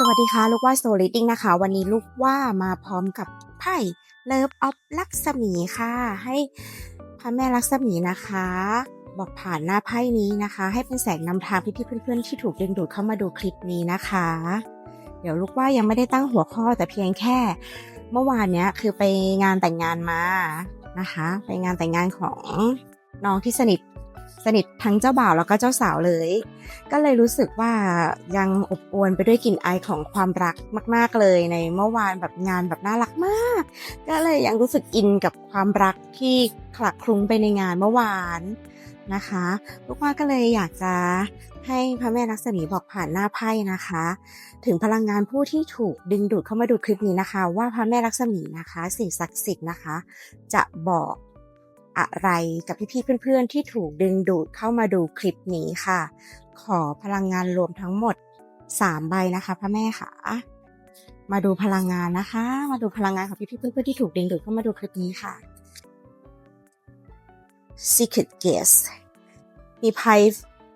สวัสดีค่ะ ลูกว่าโซลิดิ้งนะคะ วันนี้ลูกว่ามาพร้อมกับไพ่เลิฟออฟลักษมีค่ะ ให้พระแม่ลักษมีนะคะ บอกผ่านหน้าไพ่นี้นะคะ ให้เป็นแสงนำทางพี่ๆเพื่อนๆที่ถูกดึงดูดเข้ามาดูคลิปนี้นะคะ เดี๋ยวลูกว่ายังไม่ได้ตั้งหัวข้อแต่เพียงแค่ เมื่อวานเนี้ยคือไปงานแต่งงานมานะคะ ไปงานแต่งงานของน้องที่สนิท สนิททั้งเจ้าบ่าวแล้วก็เจ้าสาวเลย ก็เลยรู้สึกว่ายังอบอวลไปด้วยกลิ่นอายของความรักมากๆเลยในเมื่อวานแบบงานแบบน่ารักมาก ก็เลยยังรู้สึกอินกับความรักที่คลักคลุ้งไปในงานเมื่อวานนะคะลูกว่าก็เลยอยากจะให้พระแม่ลักษมีบอกผ่านหน้าไพ่นะคะ ถึงพลังงานผู้ที่ถูกดึงดูดเข้ามาดูคลิปนี้นะคะ ว่าพระแม่ลักษมีนะคะ สิ่งศักดิ์สิทธิ์นะคะ จะบอก อะไรกับพี่ๆเพื่อนๆ ที่ถูกดึงดูดเข้ามาดูคลิปนี้ค่ะ ขอพลังงานรวมทั้งหมด 3 ใบนะคะพระแม่ค่ะ มาดูพลังงานนะคะ มาดูพลังงานของพี่ๆเพื่อนๆที่ถูกดึงดูดเข้ามาดูคลิปนี้ค่ะ Secret Guest มีไพ่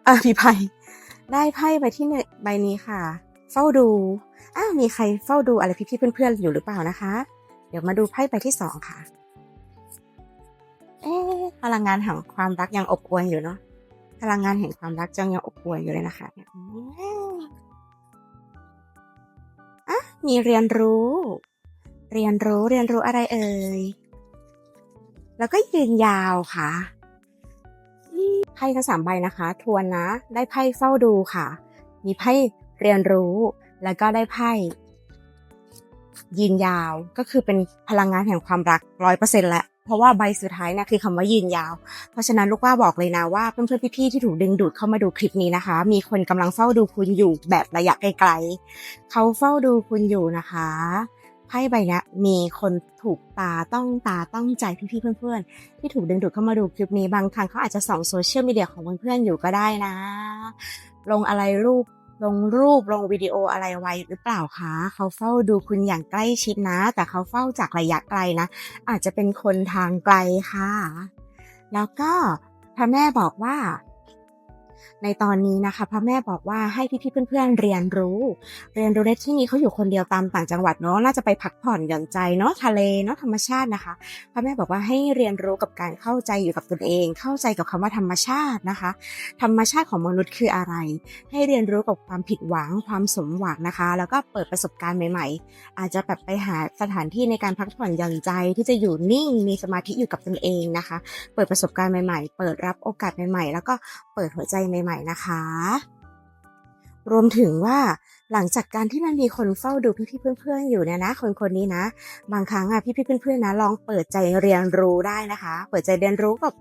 เออมีไพ่ได้ไพ่ใบที่หนึ่งใบนี้ค่ะ เฝ้าดูอ้าวมีใครเฝ้าดูอะไรพี่ๆเพื่อนๆอยู่หรือเปล่านะคะ เดี๋ยวมาดูไพ่ใบที่สองค่ะ เอ๊พลังงานแห่งความรักยังอบอวลอยู่เนาะพลังงานแห่งความรักจังยังอบอวลอยู่เลยนะคะอืมอะมีเรียนรู้ เรียนรู้เรียนรู้อะไรเอ่ยแล้วก็ยืนยาวค่ะไพ่ทั้งสามใบนะคะ ทวนนะ ได้ไพ่เฝ้าดูค่ะ มีไพ่เรียนรู้ แล้วก็ได้ไพ่ยืนยาวก็คือเป็นพลังงานแห่งความรักร้อยเปอร์เซ็นต์แล้วเพราะว่าใบสุดท้ายนะคือคำว่ายืนยาว เพราะฉะนั้นลูกว่าบอกเลยนะว่าเพื่อนๆพี่ๆที่ถูกดึงดูดเข้ามาดูคลิปนี้นะคะ มีคนกำลังเฝ้าดูคุณอยู่แบบระยะไกลๆเขาเฝ้าดูคุณอยู่นะคะไพ่ใบนี้มีคนถูกตาต้องตาต้องใจพี่ๆเพื่อนๆ ที่ถูกดึงดูดเข้ามาดูคลิปนี้บางครั้งเขาอาจจะส่องโซเชียลมีเดียของเพื่อนๆอยู่ก็ได้นะ ลงอะไรรูป ลงรูปลงวิดีโออะไรไว้หรือเปล่าคะเขาเฝ้าดูคุณอย่างใกล้ชิดนะ แต่เขาเฝ้าจากระยะไกลนะ อาจจะเป็นคนทางไกลค่ะ แล้วก็พระแม่บอกว่า ในตอนนี้นะคะพระแม่บอกว่าให้พี่ๆเพื่อนๆเรียนรู้ เรียนรู้ในที่นี้เขาอยู่คนเดียวตามต่างจังหวัดเนาะน่าจะไปพักผ่อนหย่อนใจเนาะทะเลเนาะธรรมชาตินะคะพระแม่บอกว่าให้เรียนรู้กับการเข้าใจอยู่กับตนเอง เข้าใจกับคำว่าธรรมชาตินะคะ ธรรมชาติของมนุษย์คืออะไร ให้เรียนรู้กับความผิดหวังความสมหวังนะคะ แล้วก็เปิดประสบการณ์ใหม่ ๆ อาจจะแบบไปหาสถานที่ในการพักผ่อนหย่อนใจที่จะอยู่นิ่งมีสมาธิอยู่กับตนเองนะคะ เปิดประสบการณ์ใหม่ ๆ เปิดรับโอกาสใหม่ ๆ แล้วก็เปิดหัวใจใหม่ ๆ นะคะ รวมถึงว่าหลังจากการที่มันมีคนเฝ้าดูพี่ๆเพื่อนๆอยู่เนี่ยนะ คนคนนี้นะ บางครั้งอะพี่ๆเพื่อนๆนะลองเปิดใจเรียนรู้ได้นะคะ เปิดใจเรียนรู้กับ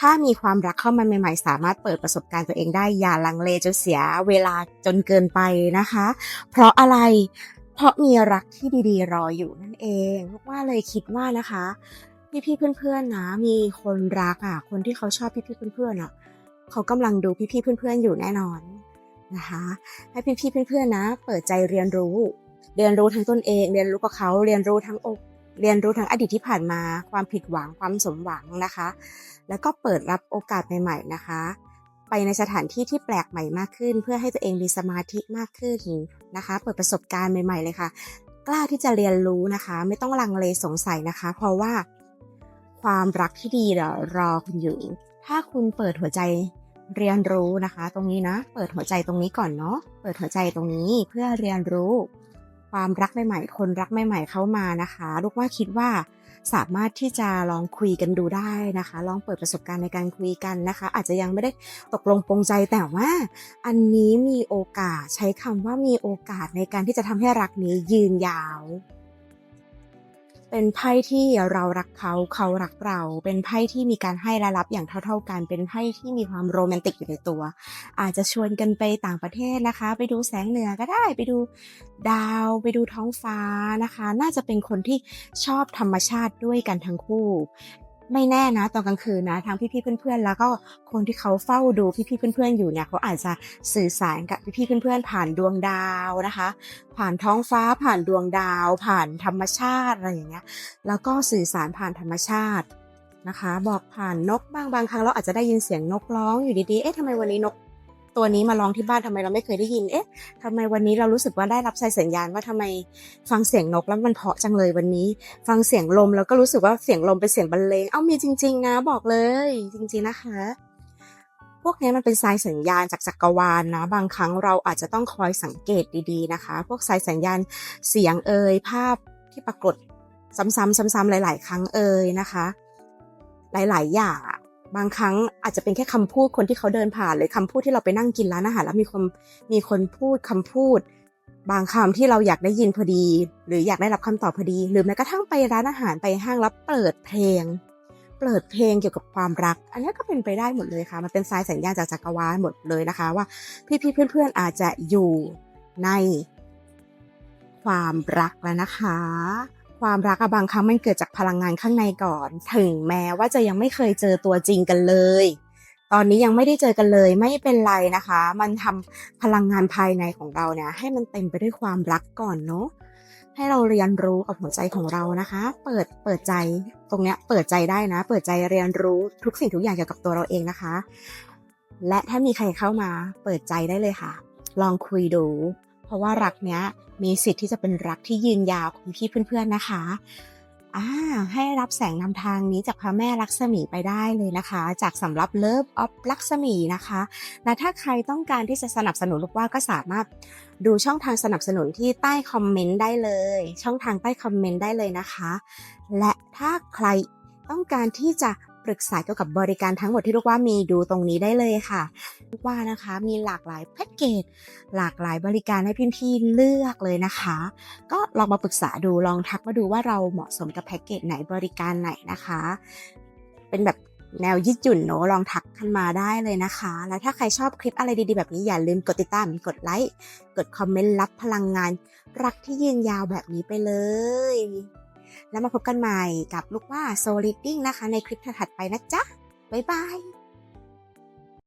ถ้ามีความรักเข้ามาใหม่ ๆ สามารถเปิดประสบการณ์ตัวเองได้อย่าลังเลจนเสียเวลาจนเกินไปนะคะ เพราะอะไรเพราะมีรักที่ดีๆ รออยู่นั่นเองลูกว่าเลยคิดว่านะคะพี่ๆเพื่อนๆนะ มีคนรักอะ คนที่เขาชอบพี่ๆเพื่อนๆอะ เขากำลังดูพี่ๆเพื่อนๆอยู่แน่นอนนะคะให้พี่ๆเพื่อนๆนะ เปิดใจเรียนรู้ เรียนรู้ทั้งตนเอง เรียนรู้กับเขาเรียนรู้ทั้งอกเรียนรู้ทั้งอดีตที่ผ่านมา ความผิดหวังความสมหวังนะคะ แล้วก็เปิดรับโอกาสใหม่ ๆนะคะ ไปในสถานที่ที่แปลกใหม่มากขึ้น เพื่อให้ตัวเองมีสมาธิมากขึ้นนะคะ เปิดประสบการณ์ใหม่ ๆ เลยค่ะ กล้าที่จะเรียนรู้นะคะ ไม่ต้องลังเลสงสัยนะคะ เพราะว่าความรักที่ดีเดี๋ยวรอคุณอยู่ ถ้าคุณเปิดหัวใจ เรียนรู้นะคะ ตรงนี้นะ เปิดหัวใจตรงนี้ก่อนเนาะเปิดหัวใจตรงนี้เพื่อเรียนรู้ ความรักใหม่ๆคนรักใหม่ๆเข้ามานะคะลูกว่าคิดว่าสามารถที่จะลองคุยกันดูได้นะคะ ลองเปิดประสบการณ์ในการคุยกันนะคะ อาจจะยังไม่ได้ตกลงปรงใจแต่ว่า อันนี้มีโอกาสใช้คำว่ามีโอกาสในการที่จะทำให้รักนี้ยืนยาว เป็นไพ่ที่เรารักเขาเขารักเรา เป็นไพ่ที่มีการให้และรับอย่างเท่า ๆกัน เป็นไพ่ที่มีความโรแมนติกอยู่ในตัว อาจจะชวนกันไปต่างประเทศนะคะ ไปดูแสงเหนือก็ได้ ไปดูดาว ไปดูท้องฟ้านะคะ น่าจะเป็นคนที่ชอบธรรมชาติด้วยกันทั้งคู่ ไม่แน่นะ ตอนกลางคืนนะทั้งพี่ๆเพื่อนๆ แล้วก็คนที่เขาเฝ้าดูพี่ๆเพื่อนๆอยู่เนี่ยเขาอาจจะสื่อสารกับพี่ๆเพื่อนๆ ผ่านดวงดาวนะคะ ผ่านท้องฟ้าผ่านดวงดาว ผ่านธรรมชาติอะไรอย่างเงี้ยแล้วก็สื่อสารผ่านธรรมชาตินะคะ บอกผ่านนกบ้างบางครั้งเราอาจจะได้ยินเสียงนกร้องอยู่ดีๆเอ๊ะทำไมวันนี้นก ตัวนี้มาลองที่บ้านทำไมเราไม่เคยได้ยิน เอ๊ะทำไมวันนี้เรารู้สึกว่าได้รับสายสัญญาณว่าทำไมฟังเสียงนกแล้วมันเพาะจังเลยวันนี้ ฟังเสียงลมแล้วก็รู้สึกว่าเสียงลมเป็นเสียงบรรเลง เอ้ามีจริง ๆ นะบอกเลย จริง ๆนะคะ พวกนี้มันเป็นสายสัญญาณจากจักรวาลนะ บางครั้งเราอาจจะต้องคอยสังเกตดีๆนะคะ พวกสายสัญญาณเสียงเอ่ยภาพที่ปรากฏซ้ำๆซ้ำๆหลาย ๆ ครั้งเอ่ยนะคะ หลาย ๆ อย่าง บางครั้งอาจจะเป็นแค่คำพูดคนที่เขาเดินผ่านหรือคำพูดที่เราไปนั่งกินร้านอาหารแล้วมีคนมีคนพูดคำพูด บางคำที่เราอยากได้ยินพอดี หรืออยากได้รับคำตอบพอดี หรือแม้กระทั่งไปร้านอาหารไปห้างแล้วเปิดเพลง เปิดเพลงเกี่ยวกับความรัก อันนี้ก็เป็นไปได้หมดเลยค่ะ มันเป็นสายสัญญาณจากจักรวาลหมดเลยนะคะ ว่าพี่ๆเพื่อนๆอาจจะอยู่ในความรักแล้วนะคะ ความรักอะบางครั้งมันเกิดจากพลังงานข้างในก่อน ถึงแม้ว่าจะยังไม่เคยเจอตัวจริงกันเลย ตอนนี้ยังไม่ได้เจอกันเลยไม่เป็นไรนะคะ มันทำพลังงานภายในของเราเนี่ยให้มันเต็มไปด้วยความรักก่อนเนาะให้เราเรียนรู้กับหัวใจของเรานะคะ เปิดเปิดใจตรงเนี้ยเปิดใจได้นะ เปิดใจเรียนรู้ทุกสิ่งทุกอย่างเกี่ยวกับตัวเราเองนะคะ และถ้ามีใครเข้ามาเปิดใจได้เลยค่ะ ลองคุยดู เพราะว่ารักเนี้ย มีสิทธิ์ที่จะเป็นรักที่ยืนยาวของพี่เพื่อนๆนะคะอ่าให้รับแสงนำทางนี้จากพระแม่ลักษมีไปได้เลยนะคะ จากสำรับเลิฟออฟลักษมีนะคะและถ้าใครต้องการที่จะสนับสนุนลูกว่าก็สามารถดูช่องทางสนับสนุนที่ใต้คอมเมนต์ได้เลย ช่องทางใต้คอมเมนต์ได้เลยนะคะ และถ้าใครต้องการที่จะ ปรึกษาเกี่ยวกับบริการทั้งหมดที่ลูกว่ามีดูตรงนี้ได้เลยค่ะลูกว่านะคะมีหลากหลายแพ็กเกจหลากหลายบริการให้พี่ๆเลือกเลยนะคะ ก็ลองมาปรึกษาดูลองทักมาดูว่าเราเหมาะสมกับแพ็กเกจไหนบริการไหนนะคะ เป็นแบบแนวยืดหยุ่นเนอะลองทักกันมาได้เลยนะคะ แล้วถ้าใครชอบคลิปอะไรดีๆแบบนี้อย่าลืมกดติดตามกดไลค์กดคอมเมนต์รับพลังงาน รักที่ยืนยาวแบบนี้ไปเลย แล้วมาพบกันใหม่กับลูกว่าโซลิดดิ้งนะคะ ในคลิปถัดไปนะจ๊ะ บ๊ายบาย